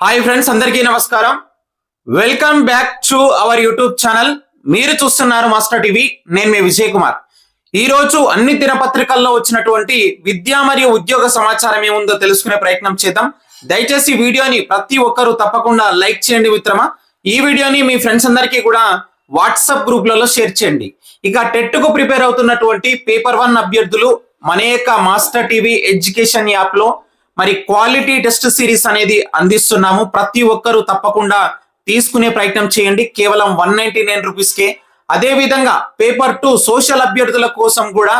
Hi friends అందరికీ నమస్కారం. Welcome back to our YouTube channel. మీరు చూస్తున్నారు మాస్టర్ టీవీ నేను మీ విజయ్ కుమార్. ఈ రోజు అన్ని దినపత్రికల్లో వచ్చినటువంటి విద్య మరియు ఉద్యోగ సమాచారం ఏముందో తెలుసుకునే ప్రయత్నం చేద్దాం. దయచేసి వీడియోని ప్రతి ఒక్కరూ తప్పకుండా లైక్ చేయండి మిత్రమా. ఈ వీడియోని మీ ఫ్రెండ్స్ అందరికీ కూడా వాట్సాప్ గ్రూప్లలో షేర్ చేయండి. ఇక టెట్కు ప్రిపేర్ అవుతున్నటువంటి పేపర్ వన్ అభ్యర్థులు మన యొక్క మాస్టర్ టీవీ ఎడ్యుకేషన్ యాప్లో లో మరి క్వాలిటీ టెస్ట్ సిరీస్ అనేది అందిస్తున్నాము. ప్రతి ఒక్కరూ తప్పకుండా తీసుకునే ప్రయత్నం చేయండి. కేవలం వన్ నైన్టీ నైన్ రూపీస్కే. అదేవిధంగా అదే విధంగా పేపర్ టూ సోషల్ అభ్యర్థుల కోసం కూడా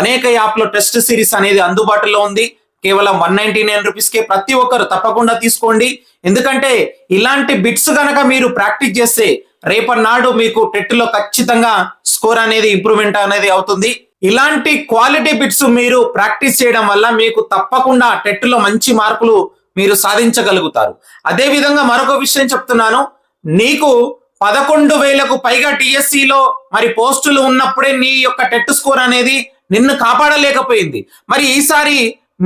అనేక యాప్లో టెస్ట్ సిరీస్ అనేది అందుబాటులో ఉంది. కేవలం వన్ నైన్టీ నైన్ రూపీస్కే. ప్రతి ఒక్కరు తప్పకుండా తీసుకోండి. ఎందుకంటే ఇలాంటి బిట్స్ కనుక మీరు ప్రాక్టీస్ చేస్తే రేపటి నాడు మీకు టెట్లో ఖచ్చితంగా స్కోర్ అనేది ఇంప్రూవ్మెంట్ అనేది అవుతుంది. ఇలాంటి క్వాలిటీ బిట్స్ మీరు ప్రాక్టీస్ చేయడం వల్ల మీకు తప్పకుండా టెట్లో మంచి మార్కులు మీరు సాధించగలుగుతారు. అదే విధంగా మరొక విషయం చెప్తున్నాను. నీకు పదకొండు వేలకు పైగా టిఎస్సిలో మరి పోస్టులు ఉన్నప్పుడే నీ యొక్క టెట్ స్కోర్ అనేది నిన్ను కాపాడలేకపోయింది. మరి ఈసారి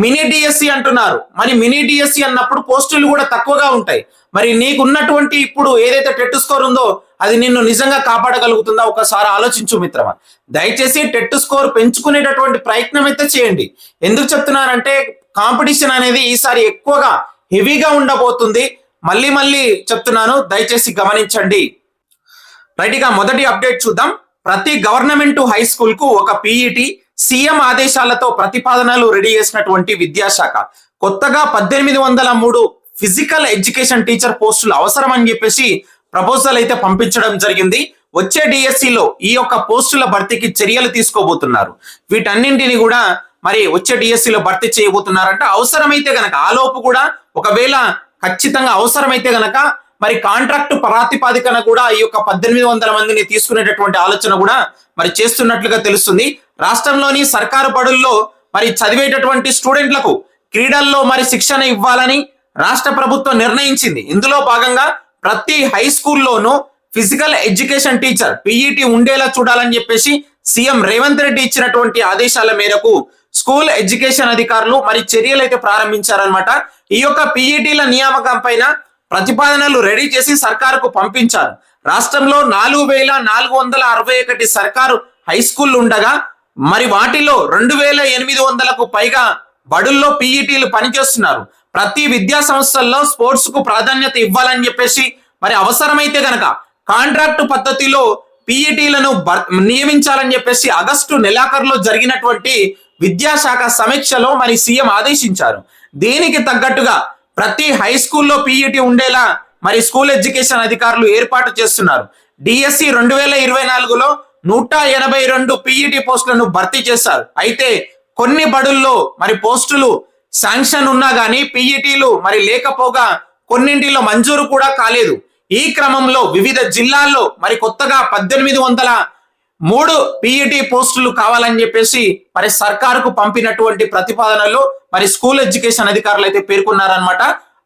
మినీ డిఎస్సి అంటున్నారు. మరి మినీ డిఎస్సి అన్నప్పుడు పోస్టులు కూడా తక్కువగా ఉంటాయి. మరి నీకున్నటువంటి ఇప్పుడు ఏదైతే టెట్ స్కోర్ ఉందో అది నిన్ను నిజంగా కాపాడగలుగుతుందా? ఒకసారి ఆలోచించు మిత్రమా. దయచేసి టెట్ స్కోర్ పెంచుకునేటటువంటి ప్రయత్నం అయితే చేయండి. ఎందుకు చెప్తున్నానంటే కాంపిటీషన్ అనేది ఈసారి ఎక్కువగా హెవీగా ఉండబోతుంది. మళ్ళీ మళ్ళీ చెప్తున్నాను దయచేసి గమనించండి. రైట్ ఇక మొదటి అప్డేట్ చూద్దాం. ప్రతి గవర్నమెంట్ హై స్కూల్కు ఒక పీఈటీ సీఎం ఆదేశాలతో ప్రతిపాదనలు రెడీ చేసినటువంటి విద్యాశాఖ. కొత్తగా పద్దెనిమిది వందల మూడు ఫిజికల్ ఎడ్యుకేషన్ టీచర్ పోస్టులు అవసరం అని చెప్పేసి ప్రపోజల్ అయితే పంపించడం జరిగింది. వచ్చే డిఎస్సిలో ఈ యొక్క పోస్టుల భర్తీకి చర్యలు తీసుకోబోతున్నారు. వీటన్నింటిని కూడా మరి వచ్చే డిఎస్సిలో భర్తీ చేయబోతున్నారంట. అవసరమైతే గనక ఆలోపు కూడా ఒకవేళ ఖచ్చితంగా అవసరమైతే గనక మరి కాంట్రాక్ట్ ప్రాతిపాదికన కూడా ఈ యొక్క పద్దెనిమిది వందల మందిని తీసుకునేటటువంటి ఆలోచన కూడా మరి చేస్తున్నట్లుగా తెలుస్తుంది. రాష్ట్రంలోని సర్కారు బడుల్లో మరి చదివేటటువంటి స్టూడెంట్లకు క్రీడల్లో మరి శిక్షణ ఇవ్వాలని రాష్ట్ర ప్రభుత్వం నిర్ణయించింది. ఇందులో భాగంగా ప్రతి హై స్కూల్లోనూ ఫిజికల్ ఎడ్యుకేషన్ టీచర్ పీఈటీ ఉండేలా చూడాలని చెప్పేసి సీఎం రేవంత్ రెడ్డి ఇచ్చినటువంటి ఆదేశాల మేరకు స్కూల్ ఎడ్యుకేషన్ అధికారులు మరి చర్యలు అయితే ప్రారంభించారనమాట ఈ యొక్క పిఈటీల నియామకం పైన ప్రతిపాదనలు రెడీ చేసి సర్కారుకు పంపించారు. రాష్ట్రంలో నాలుగు వేల నాలుగు వందల అరవై ఒకటి సర్కారు హై స్కూల్ ఉండగా మరి వాటిలో రెండు వేల ఎనిమిది వందలకు పైగా బడుల్లో పీఈటీలు పనిచేస్తున్నారు. ప్రతి విద్యా సంస్థల్లో స్పోర్ట్స్కు ప్రాధాన్యత ఇవ్వాలని చెప్పేసి మరి అవసరమైతే గనక కాంట్రాక్ట్ పద్ధతిలో పీఈటీలను నియమించాలని చెప్పేసి ఆగస్టు నెలాఖరులో జరిగినటువంటి విద్యాశాఖ సమీక్షలో మరి సీఎం ఆదేశించారు. దీనికి తగ్గట్టుగా ప్రతి హై స్కూల్లో పీఈటీ ఉండేలా మరి స్కూల్ ఎడ్యుకేషన్ అధికారులు ఏర్పాటు చేస్తున్నారు. డిఎస్సి రెండు వేల ఇరవై నాలుగులో నూట ఎనభై రెండు పీఈటీ పోస్టులను భర్తీ చేశారు. అయితే కొన్ని బడుల్లో మరి పోస్టులు శాంక్షన్ ఉన్నా కానీ పీఈటీలు మరి లేకపోగా కొన్నింటిలో మంజూరు కూడా కాలేదు. ఈ క్రమంలో వివిధ జిల్లాల్లో మరి కొత్తగా పద్దెనిమిది వందల మూడు పీఈటీ పోస్టులు కావాలని చెప్పేసి మరి సర్కారుకు పంపినటువంటి ప్రతిపాదనలు మరి స్కూల్ ఎడ్యుకేషన్ అధికారులు అయితే పేర్కొన్నారనమాట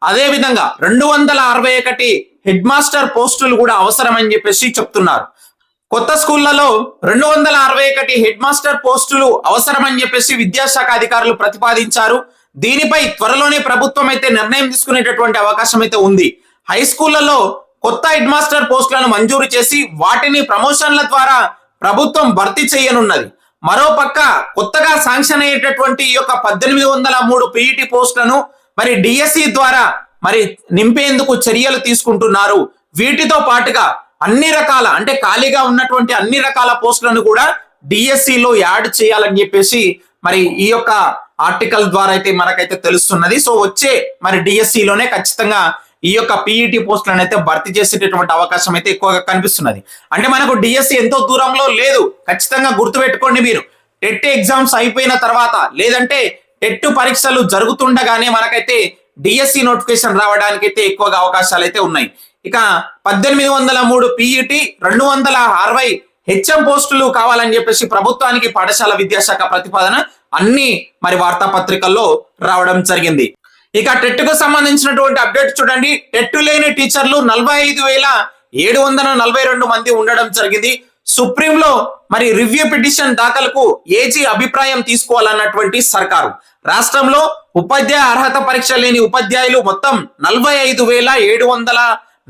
అదే విధంగా రెండు వందల అరవై ఒకటి హెడ్ మాస్టర్ పోస్టులు కూడా అవసరమని చెప్పేసి చెప్తున్నారు. కొత్త స్కూళ్ళలో రెండు వందల అరవై ఒకటి హెడ్ మాస్టర్ పోస్టులు అవసరమని చెప్పేసి విద్యాశాఖ అధికారులు ప్రతిపాదించారు. దీనిపై త్వరలోనే ప్రభుత్వం అయితే నిర్ణయం తీసుకునేటటువంటి అవకాశం అయితే ఉంది. హై స్కూళ్ళలో కొత్త హెడ్ మాస్టర్ పోస్టులను మంజూరు చేసి వాటిని ప్రమోషన్ల ద్వారా ప్రభుత్వం భర్తీ చేయనున్నది. మరోపక్క కొత్తగా శాంక్షన్ అయ్యేటటువంటి ఈ యొక్క పద్దెనిమిది వందల మూడు పీఈటీ పోస్టులను మరి డిఎస్సి ద్వారా మరి నింపేందుకు చర్యలు తీసుకుంటున్నారు. వీటితో పాటుగా అన్ని రకాల అంటే ఖాళీగా ఉన్నటువంటి అన్ని రకాల పోస్టులను కూడా డిఎస్సిలో యాడ్ చేయాలని చెప్పేసి మరి ఈ యొక్క ఆర్టికల్ ద్వారా అయితే మనకైతే తెలుస్తున్నది. సో వచ్చే మరి డిఎస్సిలోనే ఖచ్చితంగా ఈ యొక్క పీఈటీ పోస్టులను అయితే భర్తీ చేసేటటువంటి అవకాశం అయితే ఎక్కువగా కనిపిస్తున్నది. అంటే మనకు డిఎస్సి ఎంతో దూరంలో లేదు. ఖచ్చితంగా గుర్తుపెట్టుకోండి మీరు. టెట్ ఎగ్జామ్స్ అయిపోయిన తర్వాత లేదంటే టెట్ పరీక్షలు జరుగుతుండగానే మనకైతే డిఎస్సి నోటిఫికేషన్ రావడానికి అయితే ఎక్కువగా అవకాశాలు అయితే ఉన్నాయి. ఇక పద్దెనిమిది వందల మూడు పీఈటీ రెండు వందల అరవై హెచ్ఎం పోస్టులు కావాలని చెప్పేసి ప్రభుత్వానికి పాఠశాల విద్యాశాఖ ప్రతిపాదన అన్ని మరి వార్తాపత్రికల్లో రావడం జరిగింది. ఇక టెట్కు సంబంధించినటువంటి అప్డేట్ చూడండి. టెట్ లేని టీచర్లు నలభై ఐదు వేల ఏడు వందల నలభై రెండు మంది ఉండడం జరిగింది. సుప్రీంలో మరి రివ్యూ పిటిషన్ దాఖలకు ఏజీ అభిప్రాయం తీసుకోవాలన్నటువంటి సర్కారు. రాష్ట్రంలో ఉపాధ్యాయ అర్హత పరీక్ష లేని ఉపాధ్యాయులు మొత్తం నలభై ఐదు వేల ఏడు వందల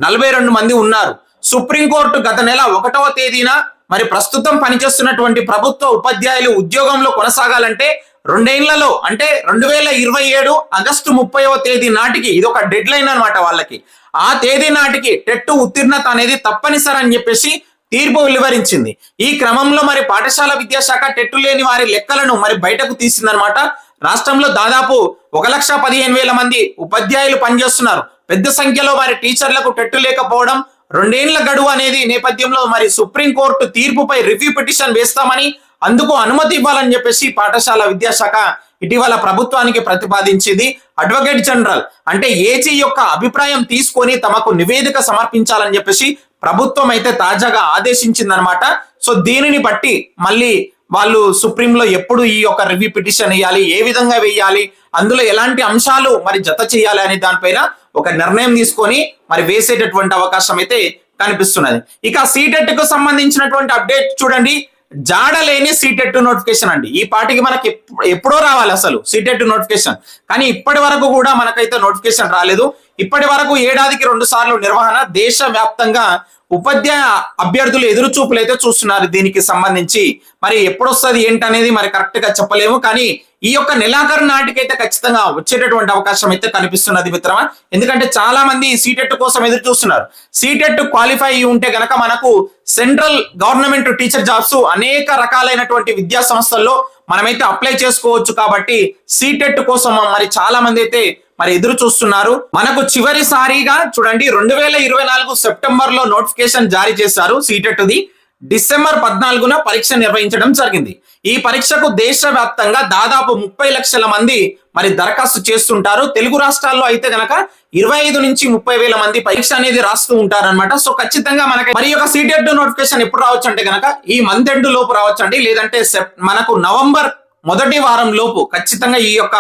నలభై రెండు మంది ఉన్నారు. సుప్రీంకోర్టు గత నెల ఒకటవ తేదీన మరి ప్రస్తుతం పనిచేస్తున్నటువంటి ప్రభుత్వ ఉపాధ్యాయులు ఉద్యోగంలో కొనసాగాలంటే రెండేళ్ళలో అంటే రెండు వేల ఇరవై ఏడు ఆగస్టు ముప్పైవ తేదీ నాటికి ఇది ఒక డెడ్ లైన్ అనమాట వాళ్ళకి. ఆ తేదీ నాటికి టెట్టు ఉత్తీర్ణత అనేది తప్పనిసరి అని చెప్పేసి తీర్పు వెలువరించింది. ఈ క్రమంలో మరి పాఠశాల విద్యాశాఖ టెట్టు లేని వారి లెక్కలను మరి బయటకు తీసిందనమాట రాష్ట్రంలో దాదాపు ఒక లక్ష పదిహేను వేల మంది ఉపాధ్యాయులు పనిచేస్తున్నారు. పెద్ద సంఖ్యలో వారి టీచర్లకు టెట్టు లేకపోవడం రెండేళ్ళ గడువు అనేది నేపథ్యంలో మరి సుప్రీంకోర్టు తీర్పుపై రివ్యూ పిటిషన్ వేస్తామని అందుకు అనుమతి ఇవ్వాలని చెప్పేసి పాఠశాల విద్యాశాఖ ఇటీవల ప్రభుత్వానికి ప్రతిపాదించింది. అడ్వకేట్ జనరల్ అంటే ఏజీ యొక్క అభిప్రాయం తీసుకొని తమకు నివేదిక సమర్పించాలని చెప్పేసి ప్రభుత్వం అయితే తాజాగా ఆదేశించిందనమాట సో దీనిని బట్టి మళ్ళీ వాళ్ళు సుప్రీంలో ఎప్పుడు ఈ యొక్క రివ్యూ పిటిషన్ వేయాలి ఏ విధంగా వేయాలి అందులో ఎలాంటి అంశాలు మరి జత చేయాలి అనే దానిపైన ఒక నిర్ణయం తీసుకొని మరి వేసేటటువంటి అవకాశం అయితే కనిపిస్తున్నది. ఇక సీటెట్కు సంబంధించినటువంటి అప్డేట్ చూడండి. జాడలేని సీటెట్ నోటిఫికేషన్ అండి. ఈ పాటికి మనకి ఎప్పుడో రావాలి అసలు సీటెట్ నోటిఫికేషన్. కానీ ఇప్పటి వరకు కూడా మనకైతే నోటిఫికేషన్ రాలేదు. ఇప్పటి వరకు ఏడాదికి రెండు సార్లు నిర్వహణ దేశ వ్యాప్తంగా ఉపాధ్యాయ అభ్యర్థులు ఎదురు చూపులు అయితే చూస్తున్నారు దీనికి సంబంధించి. మరి ఎప్పుడు వస్తుంది ఏంటనేది మరి కరెక్ట్గా చెప్పలేము. కానీ ఈ యొక్క నెలాఖరు నాటికైతే ఖచ్చితంగా వచ్చేటటువంటి అవకాశం అయితే కనిపిస్తున్నది మిత్రమా. ఎందుకంటే చాలా మంది సీటెట్ కోసం ఎదురు చూస్తున్నారు. సీటెట్ క్వాలిఫై అయి ఉంటే గనక మనకు సెంట్రల్ గవర్నమెంట్ టీచర్ జాబ్స్ అనేక రకాలైనటువంటి విద్యా సంస్థల్లో మనమైతే అప్లై చేసుకోవచ్చు కాబట్టి సీటెట్ కోసం మరి చాలా మంది అయితే మరి ఎదురు చూస్తున్నారు. మనకు చివరిసారిగా చూడండి రెండు వేల ఇరవై నాలుగు సెప్టెంబర్లో నోటిఫికేషన్ జారీ చేశారు సీటెట్ ది డిసెంబర్ పద్నాలుగున పరీక్ష నిర్వహించడం జరిగింది. ఈ పరీక్షకు దేశవ్యాప్తంగా దాదాపు ముప్పై లక్షల మంది మరి దరఖాస్తు చేస్తుంటారు. తెలుగు రాష్ట్రాల్లో అయితే గనక ఇరవై ఐదు నుంచి ముప్పై వేల మంది పరీక్ష అనేది రాస్తూ ఉంటారనమాట సో ఖచ్చితంగా మనకి మరి యొక్క సీటెట్ నోటిఫికేషన్ ఎప్పుడు రావచ్చు అంటే గనక ఈ మంత్ ఎండ్ లోపు రావచ్చు అండి లేదంటే సెప్ మనకు నవంబర్ మొదటి వారం లోపు ఖచ్చితంగా ఈ యొక్క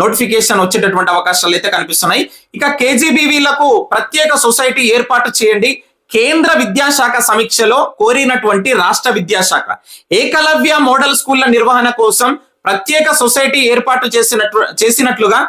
నోటిఫికేషన్ వచ్చేటటువంటి అవకాశాలు అయితే కనిపిస్తున్నాయి. ఇక కేజీబీవీలకు ప్రత్యేక సొసైటీ ఏర్పాటు చేయండి. కేంద్ర విద్యాశాఖ సమీక్షలో కోరినటువంటి రాష్ట్ర విద్యాశాఖ. ఏకలవ్య మోడల్ స్కూళ్ళ నిర్వహణ కోసం ప్రత్యేక సొసైటీ ఏర్పాటు చేసినట్లు చేసినట్లుగా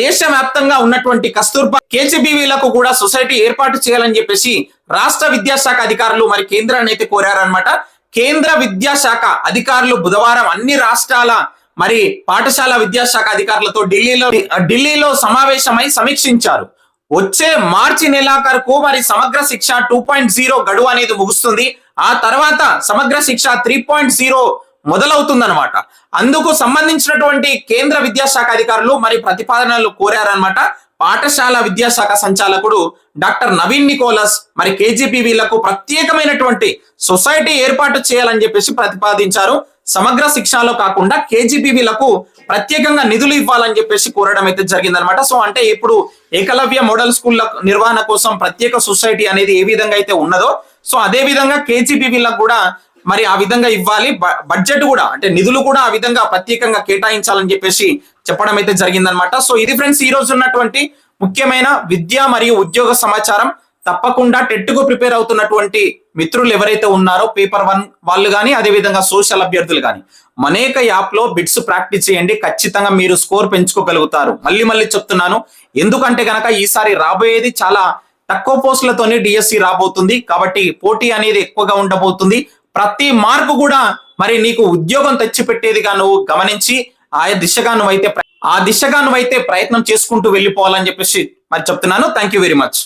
దేశవ్యాప్తంగా ఉన్నటువంటి కస్తూర్బా కేజీబీవీలకు కూడా సొసైటీ ఏర్పాటు చేయాలని చెప్పేసి రాష్ట్ర విద్యాశాఖ అధికారులు మరి కేంద్రాన్ని అయితే కోరారనమాట కేంద్ర విద్యాశాఖ అధికారులు బుధవారం అన్ని రాష్ట్రాల మరి పాఠశాల విద్యాశాఖ అధికారులతో ఢిల్లీలో ఢిల్లీలో సమావేశమై సమీక్షించారు. వచ్చే మార్చి నెలాఖరుకు మరి సమగ్ర శిక్ష టూ పాయింట్ జీరో గడువు అనేది ముగుస్తుంది. ఆ తర్వాత సమగ్ర శిక్ష త్రీ పాయింట్ జీరో మొదలవుతుందన్నమాట. అందుకు సంబంధించినటువంటి కేంద్ర విద్యాశాఖ అధికారులు మరి ప్రతిపాదనలు కోరారనమాట పాఠశాల విద్యాశాఖ సంచాలకుడు డాక్టర్ నవీన్ నికోలస్ మరి కేజీపీవీలకు ప్రత్యేకమైనటువంటి సొసైటీ ఏర్పాటు చేయాలని చెప్పేసి ప్రతిపాదించారు. సమగ్ర శిక్షలో కాకుండా కేజీపీవీలకు ప్రత్యేకంగా నిధులు ఇవ్వాలని చెప్పేసి కోరడం అయితే జరిగిందనమాట సో అంటే ఇప్పుడు ఏకలవ్య మోడల్ స్కూళ్ళ నిర్వహణ కోసం ప్రత్యేక సొసైటీ అనేది ఏ విధంగా అయితే ఉన్నదో సో అదే విధంగా కేజీపీవీలకు కూడా మరి ఆ విధంగా ఇవ్వాలి. బడ్జెట్ కూడా అంటే నిధులు కూడా ఆ విధంగా ప్రత్యేకంగా కేటాయించాలని చెప్పేసి చెప్పడం అయితే జరిగిందనమాట సో ఇది ఫ్రెండ్స్ ఈ రోజు ఉన్నటువంటి ముఖ్యమైన విద్య మరియు ఉద్యోగ సమాచారం. తప్పకుండా టెట్టుకు ప్రిపేర్ అవుతున్నటువంటి మిత్రులు ఎవరైతే ఉన్నారో పేపర్ వన్ వాళ్ళు కానీ అదే విధంగా సోషల్ అభ్యర్థులు కానీ మనేక యాప్లో బిట్స్ ప్రాక్టీస్ చేయండి. ఖచ్చితంగా మీరు స్కోర్ పెంచుకోగలుగుతారు. మళ్ళీ మళ్ళీ చెప్తున్నాను. ఎందుకంటే కనుక ఈసారి రాబోయేది చాలా తక్కువ పోస్టులతోనే డిఎస్సి రాబోతుంది. కాబట్టి పోటీ అనేది ఎక్కువగా ఉండబోతుంది. ప్రతి మార్పు కూడా మరి నీకు ఉద్యోగం తెచ్చిపెట్టేదిగా నువ్వు గమనించి ఆ దిశగా నువ్వైతే ఆ దిశగా నువ్వైతే ప్రయత్నం చేసుకుంటూ వెళ్ళిపోవాలని చెప్పేసి మరి చెప్తున్నాను. Thank you very much